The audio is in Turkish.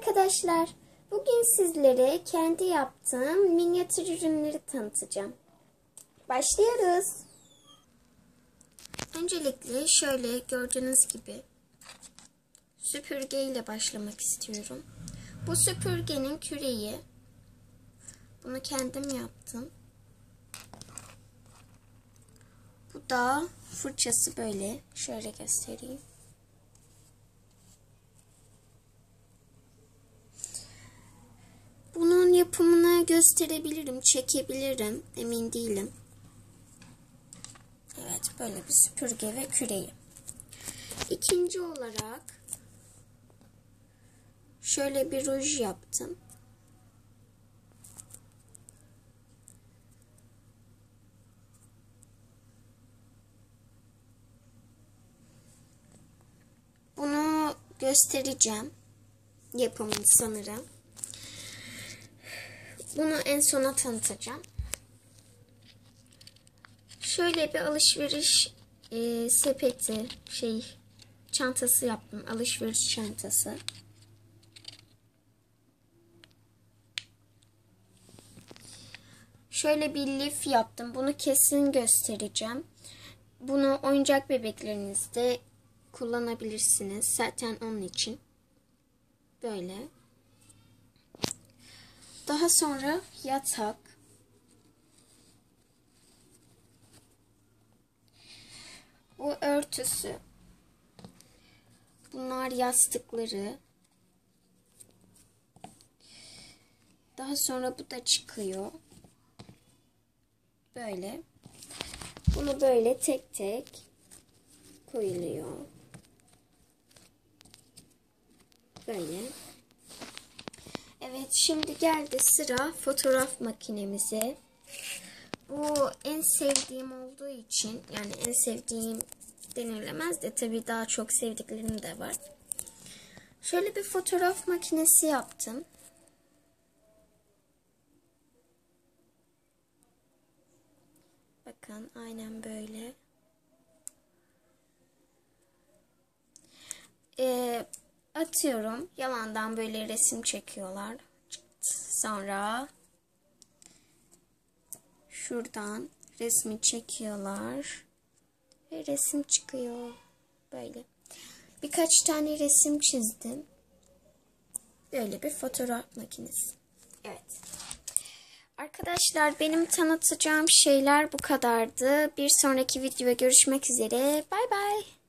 arkadaşlar. Bugün sizlere kendi yaptığım minyatür ürünleri tanıtacağım. Başlıyoruz. Öncelikle şöyle gördüğünüz gibi süpürge ile başlamak istiyorum. Bu süpürgenin küreği. Bunu kendim yaptım. Bu da fırçası böyle. Şöyle göstereyim. Gösterebilirim, çekebilirim. Emin değilim. Evet, böyle bir süpürge ve küreği. İkinci olarak şöyle bir ruj yaptım. Bunu göstereceğim. Yapımını sanırım. Bunu en sona tanıtacağım. Şöyle bir alışveriş e, sepeti şey çantası yaptım. Alışveriş çantası. Şöyle bir lif yaptım. Bunu kesin göstereceğim. Bunu oyuncak bebeklerinizde kullanabilirsiniz. Zaten onun için. Böyle. Daha sonra yatak. Bu örtüsü. Bunlar yastıkları. Daha sonra bu da çıkıyor. Böyle. Bunu böyle tek tek koyuluyor. Böyle. Evet şimdi geldi sıra fotoğraf makinemize. Bu en sevdiğim olduğu için yani en sevdiğim denilemez de tabii daha çok sevdiklerim de var. Şöyle bir fotoğraf makinesi yaptım. Bakın aynen böyle. Atıyorum. Yalandan böyle resim çekiyorlar. Sonra şuradan resmi çekiyorlar. Ve resim çıkıyor. Böyle. Birkaç tane resim çizdim. Böyle bir fotoğraf makinesi. Evet. Arkadaşlar benim tanıtacağım şeyler bu kadardı. Bir sonraki videoda görüşmek üzere. Bay bay.